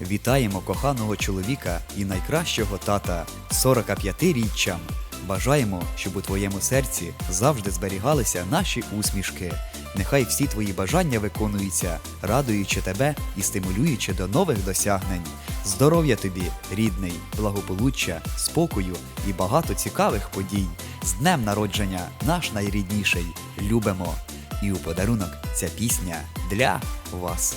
Вітаємо коханого чоловіка і найкращого тата 45-річчям. Бажаємо, щоб у твоєму серці завжди зберігалися наші усмішки. Нехай всі твої бажання виконуються, радуючи тебе і стимулюючи до нових досягнень. Здоров'я тобі, рідний, благополуччя, спокою і багато цікавих подій. З днем народження, наш найрідніший. Любимо. І у подарунок ця пісня для вас.